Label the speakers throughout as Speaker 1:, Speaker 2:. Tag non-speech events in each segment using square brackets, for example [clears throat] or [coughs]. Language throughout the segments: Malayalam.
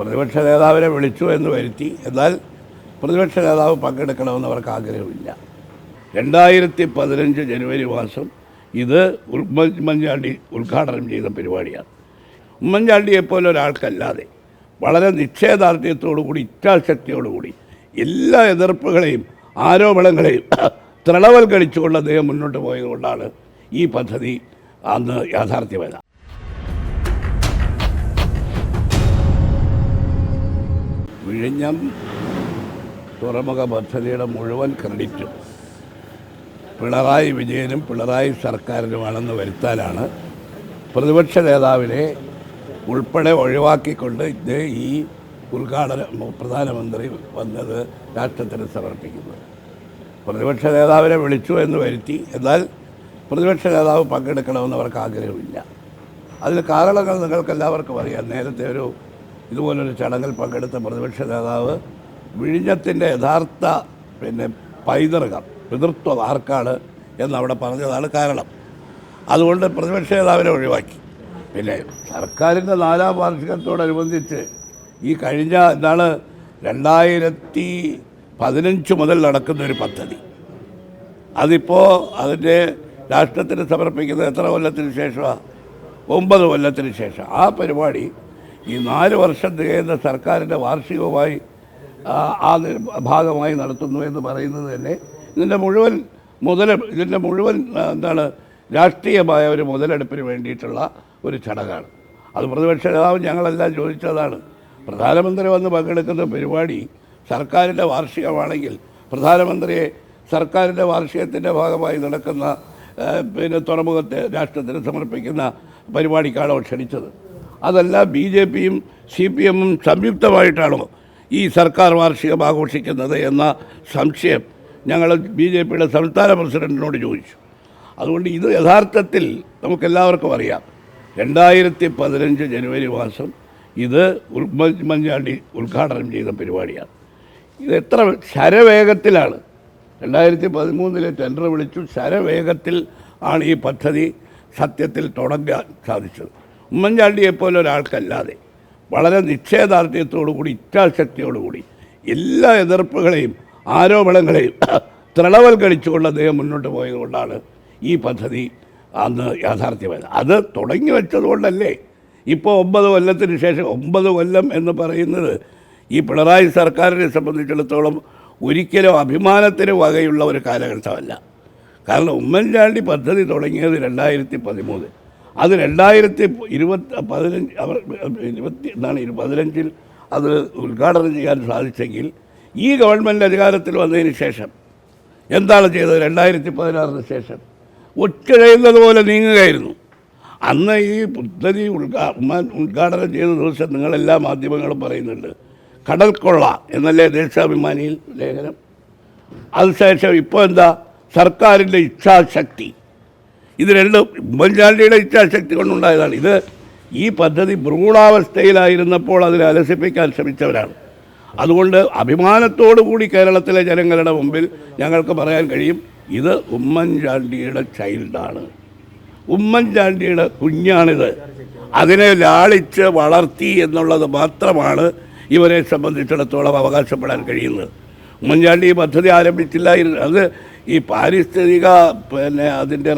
Speaker 1: പ്രതിപക്ഷ നേതാവിനെ വിളിച്ചു എന്ന് വരുത്തി എന്നാൽ പ്രതിപക്ഷ നേതാവ് പങ്കെടുക്കണമെന്ന് അവർക്ക് ആഗ്രഹമില്ല. രണ്ടായിരത്തി പതിനഞ്ച് ജനുവരി മാസം ഇത് ഉമ്മൻചാണ്ടി ഉദ്ഘാടനം ചെയ്ത പരിപാടിയാണ്. ഉമ്മൻചാണ്ടിയെ പോലെ ഒരാൾക്കല്ലാതെ വളരെ നിശ്ചയദാർഢ്യത്തോടുകൂടി ഇച്ഛാശക്തിയോടുകൂടി എല്ലാ എതിർപ്പുകളെയും ആരോപണങ്ങളെയും [clears throat] തൃണവൽക്കരിച്ചുകൊണ്ട് അദ്ദേഹം മുന്നോട്ട് പോയതുകൊണ്ടാണ് ഈ പദ്ധതി അന്ന് യാഥാർത്ഥ്യമായത്. വിഴിഞ്ഞം തുറമുഖ പദ്ധതിയുടെ മുഴുവൻ ക്രെഡിറ്റും പിണറായി വിജയനും പിണറായി സർക്കാരിനുമാണെന്ന് വരുത്താനാണ് പ്രതിപക്ഷ നേതാവിനെ ഉൾപ്പെടെ ഒഴിവാക്കിക്കൊണ്ട് ഇത് ഈ ഉദ്ഘാടനം പ്രധാനമന്ത്രി വന്നത് രാഷ്ട്രത്തിന് സമർപ്പിക്കുന്നത് പ്രതിപക്ഷ നേതാവിനെ വിളിച്ചു എന്ന് വരുത്തി എന്നാൽ പ്രതിപക്ഷ നേതാവ് പങ്കെടുക്കണമെന്ന് അവർക്ക് ആഗ്രഹമില്ല. അതിന് കാരണങ്ങൾ നിങ്ങൾക്കെല്ലാവർക്കും അറിയാം. നേരത്തെ ഒരു ഇതുപോലൊരു ചടങ്ങിൽ പങ്കെടുത്ത പ്രതിപക്ഷ നേതാവ് വിഴിഞ്ഞത്തിന്റെ യഥാർത്ഥ പിന്നെ പൈതൃകം പിതൃത്വം ആർക്കാണ് എന്നവിടെ പറഞ്ഞതാണ് കാരണം. അതുകൊണ്ട് പ്രതിപക്ഷ നേതാവിനെ ഒഴിവാക്കി. പിന്നെ സർക്കാരിന്റെ നാലാം വാർഷികത്തോടനുബന്ധിച്ച് ഈ കഴിഞ്ഞ എന്താണ് രണ്ടായിരത്തി പതിനഞ്ച് മുതൽ നടക്കുന്ന ഒരു പദ്ധതി. അതിപ്പോൾ അതിന്റെ രാഷ്ട്രത്തിന് സമർപ്പിക്കുന്നത് എത്ര കൊല്ലത്തിന് ശേഷമാണ് ഒമ്പത് കൊല്ലത്തിന് ശേഷം. ആ പരിപാടി ഈ നാല് വർഷം തികയുന്ന സർക്കാരിന്റെ വാർഷികവുമായി ആ, ഭാഗമായി നടത്തുന്നു എന്ന് പറയുന്നത് തന്നെ ഇതിന്റെ മുഴുവൻ മുതൽ ഇതിന്റെ മുഴുവൻ എന്താണ് രാഷ്ട്രീയമായ ഒരു മുതലെടുപ്പിന് വേണ്ടിയിട്ടുള്ള ഒരു ചടങ്ങാണ്. അത് പ്രതിപക്ഷ നേതാവ് ഞങ്ങളെല്ലാം ചോദിച്ചതാണ്. പ്രധാനമന്ത്രി വന്ന് പങ്കെടുക്കുന്ന പരിപാടി സർക്കാരിന്റെ വാർഷികമാണെങ്കിൽ പ്രധാനമന്ത്രിയെ സർക്കാരിന്റെ വാർഷികത്തിന്റെ ഭാഗമായി നടക്കുന്ന പിന്നെ തുറമുഖത്തെ രാഷ്ട്രത്തിന് സമർപ്പിക്കുന്ന പരിപാടിക്കാണോ ക്ഷണിച്ചത്? അതല്ല ബി ജെ പിയും സി പി എമ്മും സംയുക്തമായിട്ടാണോ ഈ സർക്കാർ വാർഷികം ആഘോഷിക്കുന്നത് എന്ന സംശയം ഞങ്ങൾ ബി ജെ പിയുടെ സംസ്ഥാന പ്രസിഡന്റിനോട് ചോദിച്ചു. അതുകൊണ്ട് ഇത് യഥാർത്ഥത്തിൽ നമുക്കെല്ലാവർക്കും അറിയാം. രണ്ടായിരത്തി പതിനഞ്ച് ജനുവരി മാസം ഇത് ഉമ്മൻചാണ്ടി ഉദ്ഘാടനം ചെയ്ത പരിപാടിയാണ്. ഇത് എത്ര ശരവേഗത്തിലാണ്. രണ്ടായിരത്തി പതിമൂന്നിലെ ടെൻഡർ വിളിച്ചു ശരവേഗത്തിൽ ആണ് ഈ പദ്ധതി സത്യത്തിൽ തുടങ്ങാൻ സാധിച്ചത്. ഉമ്മൻചാണ്ടിയെപ്പോലെ ഒരാൾക്കല്ലാതെ വളരെ നിശ്ചയദാർഢ്യത്തോടുകൂടി ഇച്ഛാശക്തിയോടുകൂടി എല്ലാ എതിർപ്പുകളെയും ആരോപണങ്ങളെയും [coughs] തൃണവൽക്കരിച്ചുകൊണ്ട് അദ്ദേഹം മുന്നോട്ട് പോയതുകൊണ്ടാണ് ഈ പദ്ധതി അന്ന് യാഥാർത്ഥ്യമായത്. അത് തുടങ്ങി വെച്ചതുകൊണ്ടല്ലേ. ഇപ്പോൾ ഒമ്പത് കൊല്ലത്തിന് ശേഷം ഒമ്പത് കൊല്ലം എന്ന് പറയുന്നത് ഈ പിണറായി സർക്കാരിനെ സംബന്ധിച്ചിടത്തോളം ഒരിക്കലും അഭിമാനത്തിന് വകയുള്ള ഒരു കാലഘട്ടമല്ല. കാരണം ഉമ്മൻചാണ്ടി പദ്ധതി തുടങ്ങിയത് രണ്ടായിരത്തി പതിമൂന്ന്. അത് രണ്ടായിരത്തി ഇരുപത്തി പതിനഞ്ച് അവർ ഇരുപത്തി എന്താണ് പതിനഞ്ചിൽ അത് ഉദ്ഘാടനം ചെയ്യാൻ സാധിച്ചെങ്കിൽ ഈ ഗവൺമെന്റ് അധികാരത്തിൽ വന്നതിന് ശേഷം എന്താണ് ചെയ്തത് രണ്ടായിരത്തി പതിനാറിന് ശേഷം ഒറ്റഴയുന്നത് പോലെ നീങ്ങുകയായിരുന്നു. അന്ന് ഈ പദ്ധതി ഉദ്ഘാ ഉദ്ഘാടനം ചെയ്ത ദിവസം നിങ്ങളെല്ലാ മാധ്യമങ്ങളും പറയുന്നുണ്ട്. കടൽക്കൊള്ള കൊള്ള എന്നല്ലേ ദേശാഭിമാനിയിൽ ലേഖനം? അതിനുശേഷം ഇപ്പോൾ എന്താ? സർക്കാരിന്റെ ഇച്ഛാശക്തി. ഇത് രണ്ടും ഉമ്മൻചാണ്ടിയുടെ ഇച്ഛാശക്തി കൊണ്ടുണ്ടായതാണ്. ഇത് ഈ പദ്ധതി ഭ്രൂണാവസ്ഥയിലായിരുന്നപ്പോൾ അതിനെ അലസിപ്പിക്കാൻ ശ്രമിച്ചവരാണ്. അതുകൊണ്ട് അഭിമാനത്തോടു കൂടി കേരളത്തിലെ ജനങ്ങളുടെ മുമ്പിൽ ഞങ്ങൾക്ക് പറയാൻ കഴിയും ഇത് ഉമ്മൻചാണ്ടിയുടെ ചൈൽഡാണ്. ഉമ്മൻചാണ്ടിയുടെ കുഞ്ഞാണിത്. അതിനെ ലാളിച്ച് വളർത്തി എന്നുള്ളത് മാത്രമാണ് ഇവരെ സംബന്ധിച്ചിടത്തോളം അവകാശപ്പെടാൻ കഴിയുന്നത്. ഉമ്മൻചാണ്ടി ഈ പദ്ധതി ആരംഭിച്ചില്ല അത് ഈ പാരിസ്ഥിതിക പിന്നെ അതിന്റെ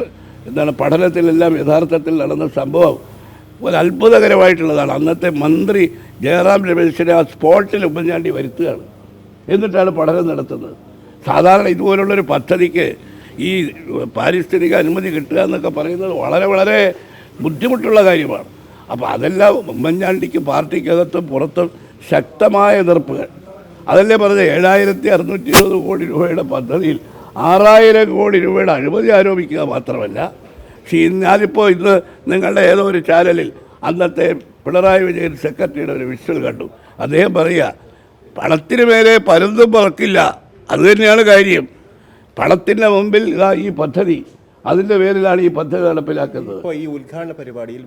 Speaker 1: എന്താണ് പഠനത്തിലെല്ലാം യഥാർത്ഥത്തിൽ നടന്ന സംഭവം. ഒരു അത്ഭുതകരമായിട്ടുള്ളതാണ് അന്നത്തെ മന്ത്രി ജയറാം രമേശിനെ ആ സ്പോട്ടിൽ ഉമ്മൻചാണ്ടി വരുത്തുകയാണ്. എന്നിട്ടാണ് പഠനം നടത്തുന്നത്. സാധാരണ ഇതുപോലുള്ളൊരു പദ്ധതിക്ക് ഈ പാരിസ്ഥിതിക അനുമതി കിട്ടുക എന്നൊക്കെ പറയുന്നത് വളരെ വളരെ ബുദ്ധിമുട്ടുള്ള കാര്യമാണ്. അപ്പോൾ അതെല്ലാം ഉമ്മൻചാണ്ടിക്ക് പാർട്ടിക്കകത്തും പുറത്തും ശക്തമായ എതിർപ്പുകൾ. അതല്ലേ പറഞ്ഞത്? ഏഴായിരത്തി അറുന്നൂറ്റി ഇരുപത് കോടി രൂപയുടെ പദ്ധതിയിൽ ആറായിരം കോടി രൂപയുടെ അഴിമതി ആരോപിക്കുക മാത്രമല്ല. പക്ഷേ ഞാനിപ്പോൾ ഇന്ന് നിങ്ങളുടെ ഏതോ ഒരു ചാനലിൽ അന്നത്തെ പിണറായി വിജയൻ സെക്രട്ടറിയുടെ ഒരു വിഷ്വൽ കണ്ടു. അദ്ദേഹം പറയുക പണത്തിന് മേലെ പരന്തും പറക്കില്ല. അതുതന്നെയാണ് കാര്യം. പണത്തിന്റെ മുമ്പിൽ ഇതാ ഈ പദ്ധതി. അതിന്റെ പേരിലാണ് ഈ പദ്ധതി നടപ്പിലാക്കുന്നത്.
Speaker 2: ഇപ്പോൾ ഈ ഉദ്ഘാടന പരിപാടിയിൽ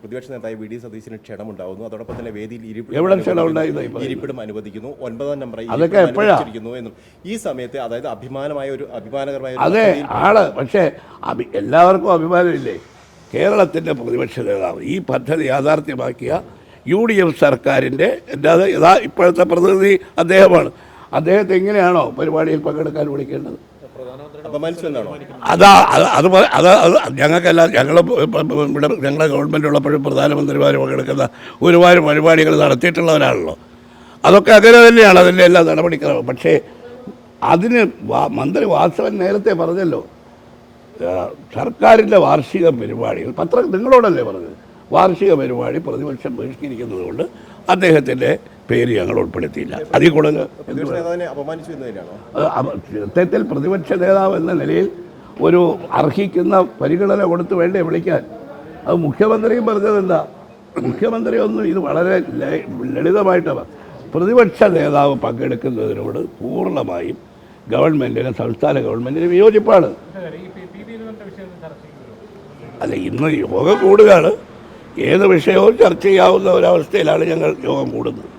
Speaker 2: പ്രതിപക്ഷ നേതാവ് വി. ഡി. സതീശന് ക്ഷണമുണ്ടാവുന്നു. അതോടൊപ്പം തന്നെ വേദിയിൽ ഇരിപ്പിടം
Speaker 1: എവിടെ
Speaker 2: ഇരിപ്പിടം അനുവദിക്കുന്നു. ഒൻപതാം നമ്പർ
Speaker 1: അതൊക്കെ എപ്പോഴാണ്
Speaker 2: എന്നും. ഈ സമയത്ത് അതായത് അഭിമാനമായ ഒരു അഭിമാനകരമായ
Speaker 1: അതെ ആണ്. പക്ഷേ എല്ലാവർക്കും അഭിമാനമില്ലേ? കേരളത്തിന്റെ പ്രതിപക്ഷ നേതാവ് ഈ പദ്ധതി യാഥാർത്ഥ്യമാക്കിയ യു ഡി എഫ് സർക്കാരിന്റെ എന്റെ ഇപ്പോഴത്തെ പ്രതിനിധി അദ്ദേഹമാണ്. അദ്ദേഹത്തെ എങ്ങനെയാണോ പരിപാടിയിൽ പങ്കെടുക്കാൻ വിളിക്കേണ്ടത്? അതാ അത് അത് ഞങ്ങൾക്കല്ല ഞങ്ങൾ ഇവിടെ ഞങ്ങളെ ഗവൺമെന്റ് ഉള്ളപ്പോഴും പ്രധാനമന്ത്രിമാർ പങ്കെടുക്കുന്ന ഒരുപാട് പരിപാടികൾ നടത്തിയിട്ടുള്ളവരാണല്ലോ അതൊക്കെ അങ്ങനെ തന്നെയാണ് അതിന്റെ എല്ലാ നടപടിക്രമം. പക്ഷേ അതിന് മന്ത്രി വാസവൻ നേരത്തെ പറഞ്ഞല്ലോ സർക്കാരിന്റെ വാർഷിക പരിപാടികൾ പത്ര നിങ്ങളോടല്ലേ പറഞ്ഞത്? വാർഷിക പരിപാടി പ്രതിപക്ഷം ബഹിഷ്കരിക്കുന്നതുകൊണ്ട് അദ്ദേഹത്തിന്റെ പേര് ഞങ്ങൾ ഉൾപ്പെടുത്തിയില്ല. അതിൽ കൂടുതൽ സത്യത്തിൽ പ്രതിപക്ഷ നേതാവ് എന്ന നിലയിൽ ഒരു അർഹിക്കുന്ന പരിഗണന കൊടുത്ത് വേണ്ടേ വിളിക്കാൻ. അത് മുഖ്യമന്ത്രിയും പറഞ്ഞത് എന്താ? മുഖ്യമന്ത്രി ഒന്നും ഇത് വളരെ ലളിതമായിട്ടാണ് ലളിതമായിട്ട് പ്രതിപക്ഷ നേതാവ് പങ്കെടുക്കുന്നതിനോട് പൂർണമായും ഗവൺമെന്റിന് സംസ്ഥാന ഗവൺമെന്റിന് വിയോജിപ്പാണ് അല്ല ഇന്ന് യോഗം കൂടുകയാണ്. ഏത് വിഷയവും ചർച്ച ചെയ്യാവുന്ന ഒരവസ്ഥയിലാണ് ഞങ്ങൾ യോഗം കൂടുന്നത്.